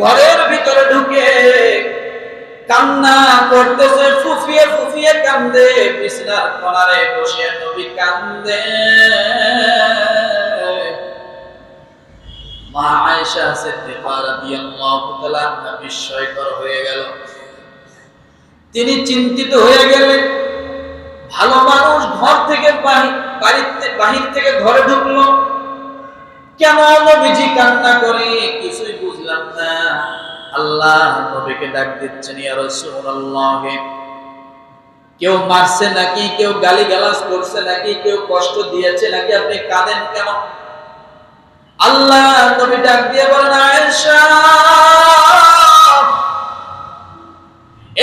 ঘরের ভিতরে ঢুকে কান্না করতেছে, ফুফিয়ে ফুফিয়ে কান্দে, বিছনার কোনারে বসে নবী কান্দে। মা আয়েশা সিদ্দিকা রাদিয়াল্লাহু তাআলা বিস্ময়কর হয়ে গেল। তিনি চিন্তিত হয়ে গেলেন। ভালো মানুষ ঘর থেকে বাহি- বাড়িতে বাহির থেকে ঘরে ঢুকলো। কেন নবীজি কান্না করে? কিছুই বুঝলাম না। আল্লাহ নবীকে ডাক দিচ্ছেন, ইয়া রাসূলুল্লাহ, কেউ মারছে নাকি? কেউ গালি করছে নাকি? কেউ কষ্ট দিয়েছে নাকি? আপনি কাঁদেন কেন? আল্লাহ নবী ডাক দিয়ে বলেন, আয়েশা,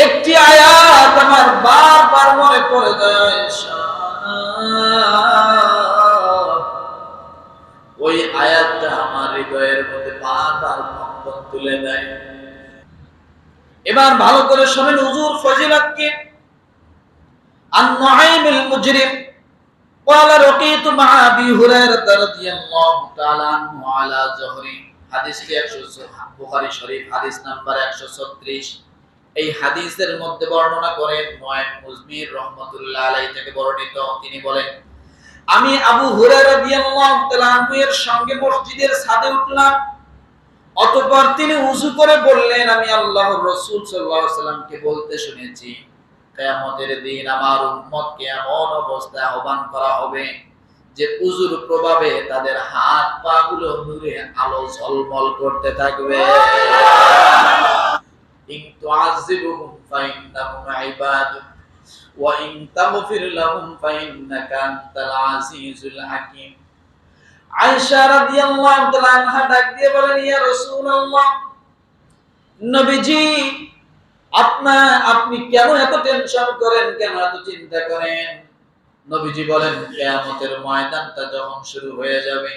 একটি আয়াত আমার বারবার মনে পড়ে যায়। বারবার কম্পন তুলে দেয় এবার ভালো করে শোনেন হুজুর ফজিলত কি عن نعيم المجرم قال رقيت مع ابي هريره رضي الله تعالى عنه على ظهري হাদিসটি 100 বুখারী শরীফ হাদিস নাম্বার 136 এই হাদিসের মধ্যে বর্ণনা করেন নয় মুজমির রহমতুল্লাহ আলাইহি থেকে বর্ণিত তিনি বলেন আমি আবু হুরায়রা রাদিয়াল্লাহু তাআলা আনহু এর সঙ্গে মসজিদের ছাদে উঠলাম অতঃপর তিনি উজু করে বললেন, আমি আল্লাহর রাসূল সাল্লামকে বলতে শুনেছি, কিয়ামতের দিন আমার উম্মতকে এমন অবস্থায় আহ্বান করা হবে যে উজুর প্রভাবে তাদের হাত পা গুলো নূরে আলো ঝলমল করতে থাকবে। ওয়া ইন তাগফির লাহুম ফাইন্নাকা আনতাল আজিজুল হাকীম। আয়েশা রাদিয়াল্লাহু তাআলা আনহা ডাক দিয়ে বলেন, ইয়া রাসূলুল্লাহ, নবীজি আপনার আপনি কেন এত টেনশন করেন, কেন এত চিন্তা করেন? নবীজি বলেন, কিয়ামতের ময়দানটা যখন শুরু হয়ে যাবে,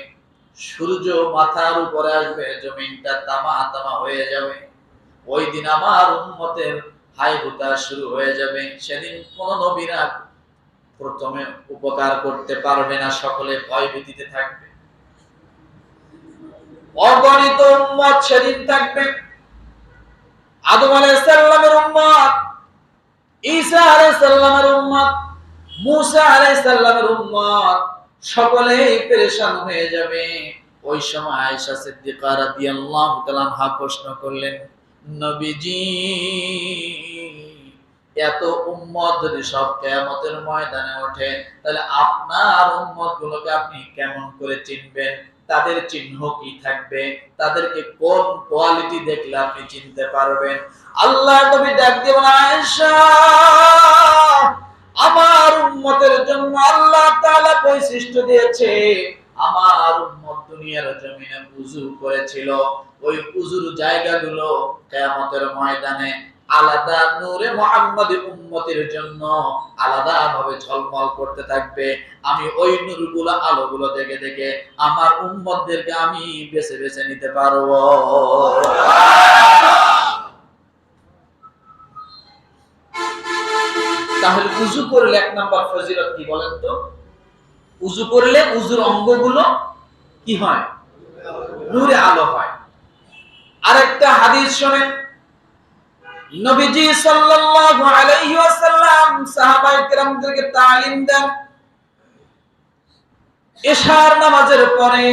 সূর্য মাথার উপরে আসবে, জমিনটা তামা তামা হয়ে যাবে। ওই দিন আমার উম্মতের হাই হুতাশ শুরু হয়ে যাবে। সেদিন কোন নবীরা প্রথমে উপকার করতে পারবে না, সকলে ভয় ভীতিতে থাকবে। অগণিত উম্মত সেদিন থাকবে। আদম আলাইহিস সালামের উম্মত, ঈসা আলাইহিস সালামের উম্মত, মুসা আলাইহিস সালামের উম্মত, সকলেই পেরেশান হয়ে যাবে। ওই সময় আয়েশা সিদ্দিকা রাদিয়াল্লাহু তাআলা প্রশ্ন করলেন, নবীজি, এত উম্মত যদি সব কিয়ামতের ময়দানে ওঠে, তাহলে আপনার উম্মত গুলোকে আপনি কেমন করে চিনবেন? তাদের চিহ্ন কি থাকবে? তাদেরকে কোন কোয়ালিটি দেখলে আপনি চিনতে পারবেন? আল্লাহ নবী ডাক দেবেন আমার উম্মতের জন্য আল্লাহ তাআলা বৈশিষ্ট্য দিয়েছে। আমার উম্মত দুনিয়ার জমিনে উজু করেছিল। ওই উজুর জায়গাগুলো কিয়ামতের ময়দানে আলাদা নূরে মুহাম্মদ উম্মতের জন্য আলাদা ভাবে ঝলমল করতে থাকবে। আমি ওই নূরগুলো, আলোগুলো দেখে দেখে আমার উম্মতদেরকে আমি বেছে বেছে নিতে পারব। তাহলে উজু করলে এক নাম্বার ফজিলত কি বলেন তো? উজু করলে উজুর অঙ্গগুলো কি হয়? নূরে আলো হয়। আরেকটা হাদিস শোনেন নবীজি সাল্লাল্লাহু আলাইহি ওয়াসাল্লাম সাহাবায়ে কেরামদেরকে তালিম দেন। নামাজের পরে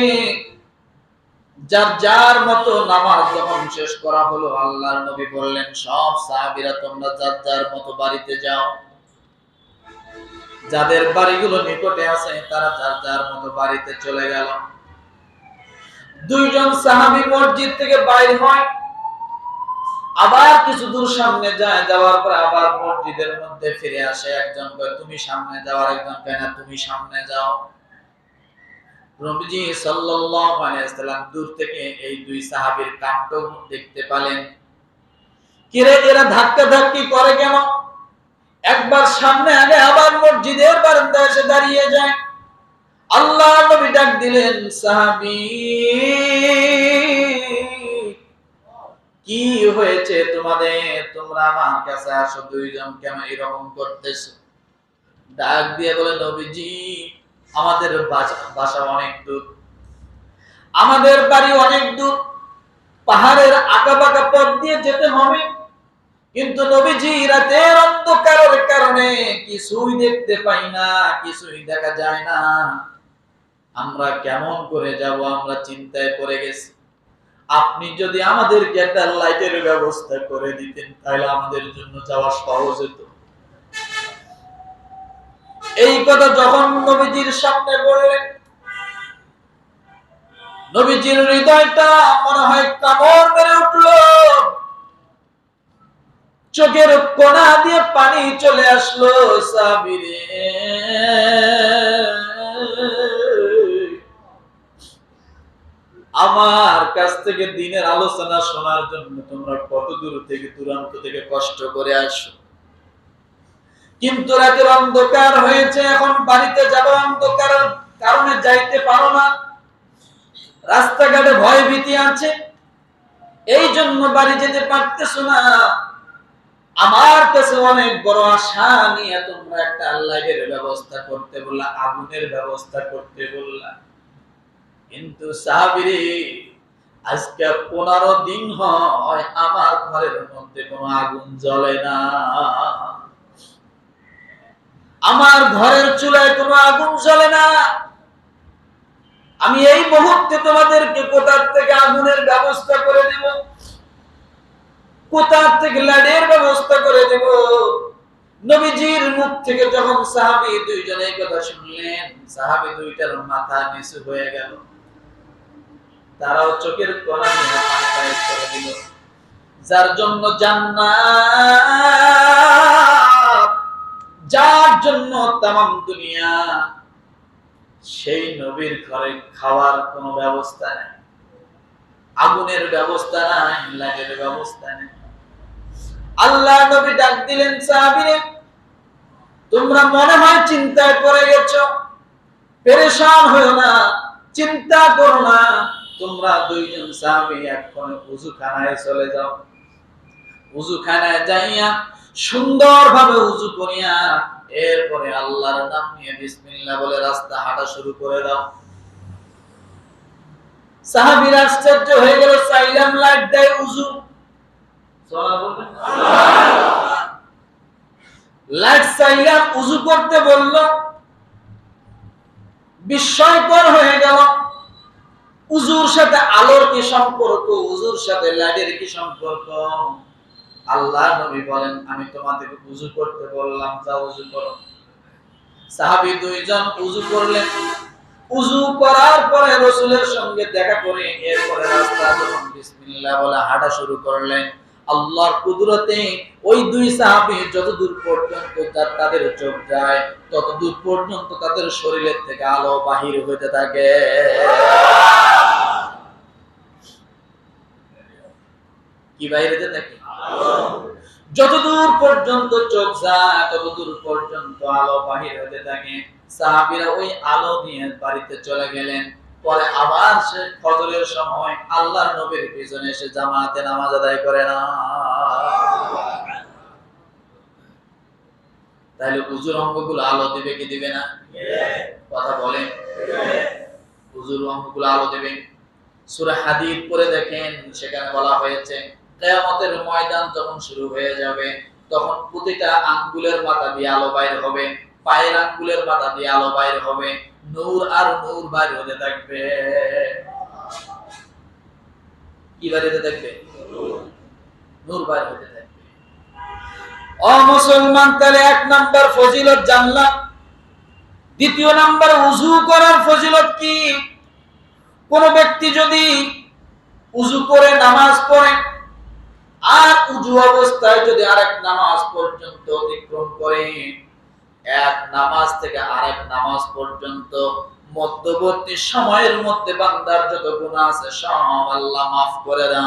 যার যার মতো নামাজ যখন শেষ করা হলো, আল্লাহর নবী বললেন, সব সাহাবীরা তোমরা যার যার মতো বাড়িতে যাও। যাদের বাড়িগুলো নিকটে আছে, তারা যার যার মতো বাড়িতে চলে গেল। দুইজন সাহাবী মসজিদ থেকে বাইর হয়। আবার কিছু দূর সামনে যায়, যাওয়ার পর আবার মসজিদের মধ্যে ফিরে আসে একজন কয়, তুমি সামনে যাও। একজন কয়, না, তুমি সামনে যাও। আলাইহি সাল্লাম দূর থেকে এই দুই সাহাবীর কাণ্ড দেখতে পেলেন। কিরে এরা ধাক্কা ধাক্কি করে কেন? একবার সামনে আগে আবার মসজিদের বারান্দায় এসে দাঁড়িয়ে যায়। আল্লাহ নবী ডাক দিলেন, সাহাবী কি হয়েছে তোমাদের? তোমরা আমার কাছে আসো, দুইজন কেন এরকম করতেছো? ডাক দিয়ে বলে, নবীজি, আমাদের বাসা অনেক দূর। আমাদের বাড়ি অনেক দূর। পাহাড়ের আঁকা বাঁকা পথ দিয়ে যেতে হবে। কিন্তু নবীজি, রাতের অন্ধকারের কারণে কিছুই দেখতে পাই না, কিছুই দেখা যায় না। আমরা কেমন করে যাব? আমরা চিন্তায় পড়ে গেছি। আপনি যদি আমাদেরকে একটা লাইটের ব্যবস্থা করে দিতেন, তাহলে আমাদের জন্য যাওয়া সহজ হতো। এই কথা যখন নবীজির সামনে বললেন, নবীজির হৃদয়টা মনে হয় কামড় মেরে উঠল। চোখের কোনা দিয়ে পানি চলে আসলো সাবিরে। আমার কাছ থেকে দিনের আলোচনা শোনার জন্য তোমরা কত দূর থেকে, দূরান্ত থেকে কষ্ট করে আসো। কিন্তু রাতের অন্ধকার হয়েছে, এখন বাড়িতে যাব অন্ধকার কারণে যাইতে পারো না। রাস্তাঘাটে ভয় ভীতি আছে। এই জন্য বাড়ি যেতে পারতেছো না। আমার কাছে অনেক বড় আশা নিয়ে তোমরা একটা আল্লাহের ব্যবস্থা করতে বললা, আগুনের ব্যবস্থা করতে বললা। কিন্তু সাহাবিরে, আজকে পনেরো দিন হয়, আমার ঘরের মধ্যে কোনো আগুন জ্বলে না। আমার ঘরের চুলায় কোনো আগুন জ্বলে না। আমি এই মুহূর্তে তোমাদেরকে কোথার থেকে আগুনের ব্যবস্থা করে দেব? কোথার থেকে লাডের ব্যবস্থা করে দেব? নবীজির মুখ থেকে যখন সাহাবি দুইজন কথা শুনলেন, সাহাবি দুইটার মাথা নিচু হয়ে গেল। তারাও চোখের কোনা পানি বাইর করে দিল। যার জন্য জান্নাত, যার জন্য তামাম দুনিয়া, সেই নবীর ঘরে খাওয়ার কোনো ব্যবস্থা নেই। আগুনের ব্যবস্থা নাই লাইটের ব্যবস্থা নেই। আল্লাহ নবী ডাক দিলেন সাহাবীরে, তোমরা মনে হয় চিন্তায় পড়ে গেছো? পেরেশান হয়েও না, চিন্তা করো না। তোমরা দুইজন সাহাবী এখন উজুখানায় চলে যাও। উজুখানায় যাইয়া সুন্দরভাবে উজু করিয়া এরপরে আল্লাহর নাম নিয়ে বিসমিল্লাহ বলে রাস্তা হাঁটা শুরু করে দাও। সাহাবীর আশ্চর্য হয়ে গেল সাইলাম লাইট দেয় উজু। লাইট সাইলাম উজু করতে বলল, বিস্ময়কর হয়ে গেল। উজুর সাথে আলোর কি সম্পর্ক? উজুর সাথে লাইটের কি সম্পর্ক? আল্লাহ নবী বলেন, আমি তোমাদেরকে উজু করতে বললাম যা উজু করো। সাহাবি দুইজন উজু করলেন। উজু করার পরে রসুলের সঙ্গে দেখা করে এরপরে রাস্তা যখন বিসমিল্লাহ বলে হাঁটা শুরু করলেন। আল্লাহর কুদরতে ওই দুই সাহাবী যত দূর পর্যন্ত তাদের চোখ যায় তত দূর পর্যন্ত তাদের শরীরের থেকে আলো বাহির হইতে থাকে। কি বাইরে হতে থাকে? যতদূর পর্যন্ত চোখ যায়, ততদূর পর্যন্ত আলো বাহির হতে থাকে। সাহাবীরা ওই আলো নিয়ে বাড়িতে চলে গেলেন। পরে আবার সে ফজরের সময় আল্লাহর নবীর পিছনে এসে জামাতে নামাজ আদায় করে না। তাহলে উজুর অঙ্গগুলো আলো দিবে কি দিবে না? কথা বলেন। উজুর অঙ্গগুলো আলো দিবে। সূরা হাদিদ পড়ে দেখেন, সেখানে বলা হয়েছে, কেয়ামতের ময়দান যখন শুরু হয়ে যাবে, তখন প্রতিটা আঙ্গুলের মাথা দিয়ে আলো বাইর হবে, পায়ের আঙ্গুলের মাথা দিয়ে আলো বাইর হবে নূর আর নূর বাইর হতে থাকবে। কি বাইর হতে থাকবে? নূর বাইর হতে থাকবে। ও মুসলমান, তাহলে এক নাম্বার ফজিলত জানলাম দ্বিতীয় নাম্বার উজু করার ফজিলত কি? কোন ব্যক্তি যদি উজু করে নামাজ পড়ে, আর উজু অবস্থায় যদি আরেক নামাজ পর্যন্ত অতিক্রম করে এক নামাজ থেকে আরেক নামাজ পর্যন্ত মধ্যবর্তী সময়ের মধ্যে বান্দার যত গুনাহ আছে সব আল্লাহ মাফ করে দেন।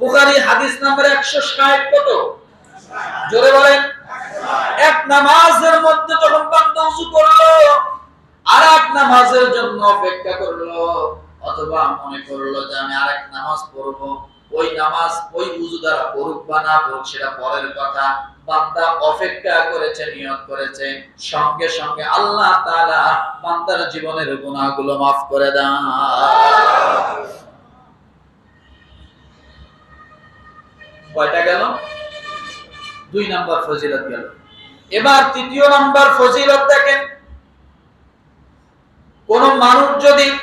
বুখারী হাদিস নাম্বার 160 কত? জোরে বলেন। এক নামাজের মধ্যে যখন বান্দা উজু করল আর এক নামাজের জন্য অপেক্ষা করল, অথবা মনে করল যে আমি আরেক নামাজ পড়ব। ওই নামাজ ওই উজু দ্বারা পড়ুক বা না পড়ুক, সেটা পরের কথা। বান্দা অপেক্ষা করেছে, নিয়ত করেছে। সঙ্গে সঙ্গে আল্লাহ তাআলা বান্দার জীবনের গুনাহগুলো maaf করে দেন। কয়টা গেল? দুই নাম্বার ফজিলত গেল। এবার তৃতীয় নাম্বার ফজিলত দেখেন। কোন মানুষ যদি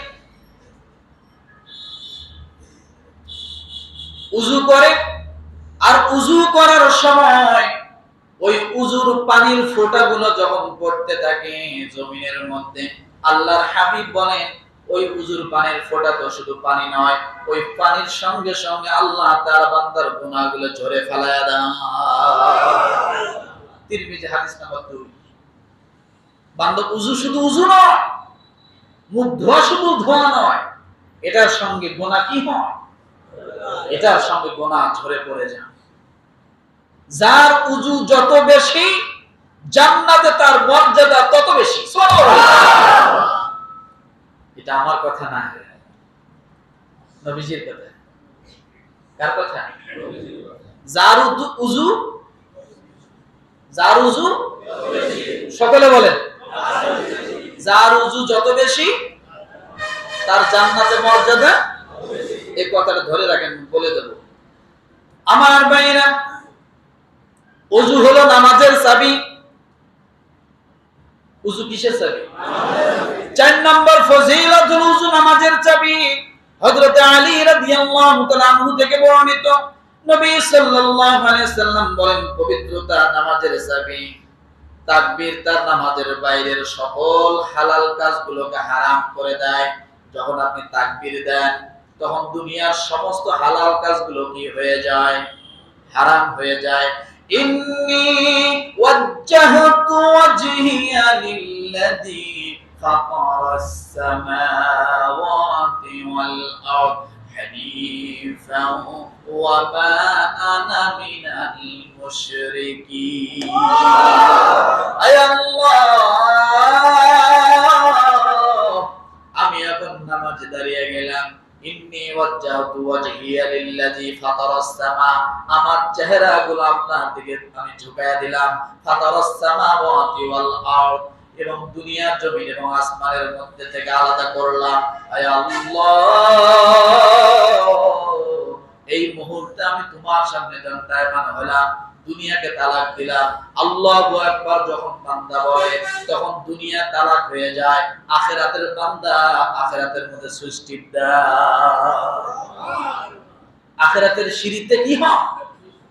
উজু করে, আর উজু করার সময় ওই উজুর পানির ফোঁটাগুলো যখন পড়তে থাকে জমিনের মধ্যে, আল্লাহর হাবিব বলেন, ওই উজুর পানির ফোঁটা তো শুধু পানি নয়, ওই পানির সঙ্গে সঙ্গে আল্লাহ তার বান্দার গুনাহগুলো ঝরে ফেলায় হাদিস নাম্বার দুই। বান্দা উজু শুধু উজু নয়, মুখ ধোয়া শুধু ধোয়া নয়, এটার সঙ্গে গোনা কি হয়? এটার সঙ্গে গোনা ঝরে পড়ে যায়। যার উজু যত বেশি, জান্নাতে তার মর্যাদা তত বেশি। এটা আমার কথা না যার উজু- সকলে বলেন। যার উজু যত বেশি, তার জান্নাতে মর্যাদা এই কথাটা ধরে রাখেন, বলে দেব। আমার ভাইরা অজু হলো নামাজের চাবি। উজু কিসের চাবি? চার নম্বর ফজিলত হলো উজু নামাজের চাবি। হযরত আলী রাদিয়াল্লাহু তাআলা থেকে বর্ণিত। নবী সাল্লাল্লাহু আলাইহি সাল্লাম বলেন, পবিত্রতা নামাজের চাবি। তাকবীর তার নামাজের বাইরের সকল হালাল কাজগুলোকে হারাম করে দেয়। যখন আপনি তাকবীর দেন, তখন দুনিয়ার সমস্ত হালাল কাজগুলো কি হয়ে যায়? হারাম হয়ে যায়। ইন্নি ওয়াজ্জাহতু ওয়াজহিয়া লিল্লাযী ফাতারাস সামাওয়াতি ওয়াল আরদ حنيفا وما أنا من المشركين أي الله আমি এখন নামাজে দাঁড়িয়ে গেলাম ইন্নি ওয়াজ্জাহতু ওয়াজহিয়া লিল্লাযী আপনার দিকে আমি ঝুঁকায়া দিলাম। এবং দুনিয়ার জমিন এবং আসমানের মধ্যে থেকে আলাদা করলাম। এই মুহূর্তে আমি তোমার সামনে দণ্ডায়মান হলাম। দুনিয়াকে তালাক দিলাম, আল্লাহু আকবার যখন বান্দা বলে তখন দুনিয়া তালাক হয়ে যায়, আখেরাতের বান্দা আখেরাতের মধ্যে সৃষ্টি আখেরাতের সিঁড়িতে কি হয়?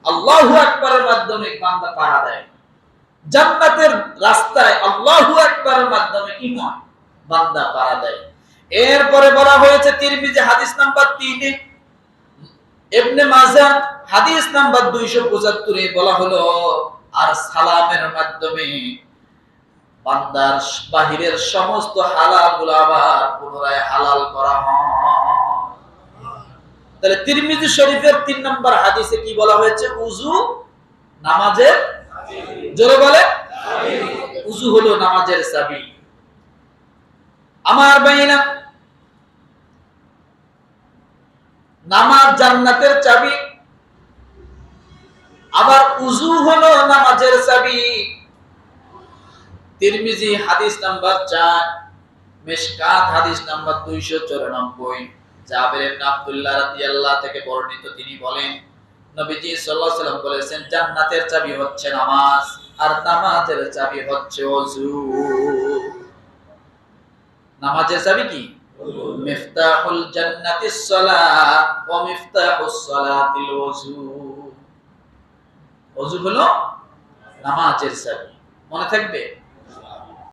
আল্লাহু আকবারের মাধ্যমে বান্দা পাড়া দেয়। জান্নাতের রাস্তায় আল্লাহু আকবারের মাধ্যমে কি হয়? বান্দা পাড়া দেয়। এরপরে বলা হয়েছে তিরমিজি হাদিস নাম্বার তিনে ইবনে মাজাহ হাদিস নাম্বার 275 এ বলা হলো আর সালামের মাধ্যমে বান্দার বাহিরের সমস্ত হালালগুলো আবার পুনরায় হালাল করা হয়। তাহলে তিরমিজি শরীফের তিন নম্বর হাদিসে কি বলা হয়েছে? উজু নামাজের জোরে বলে উজু হলো নামাজের চাবি আমার বাইনা নামাজ জান্নাতের চাবি। আবার উজু হলো নামাজের চাবি। তিরমিজি হাদিস নাম্বার চার, মেশকাত হাদিস নাম্বার দুইশো চুরানব্বই। জাবের থেকে বর্ণিত তিনি বলেন, নবীজি সাল্লাল্লাহু সাল্লাম বলেছেন, জান্নাতের চাবি হচ্ছে নামাজ, আর নামাজের চাবি হচ্ছে নামাজের চাবি কি? মিফতাহুল জান্নাতিস সালাহ ওয়া মিফতাহুস সালাতিল ওযু। ওযু হলো নামাজের চাবি মনে থাকবে?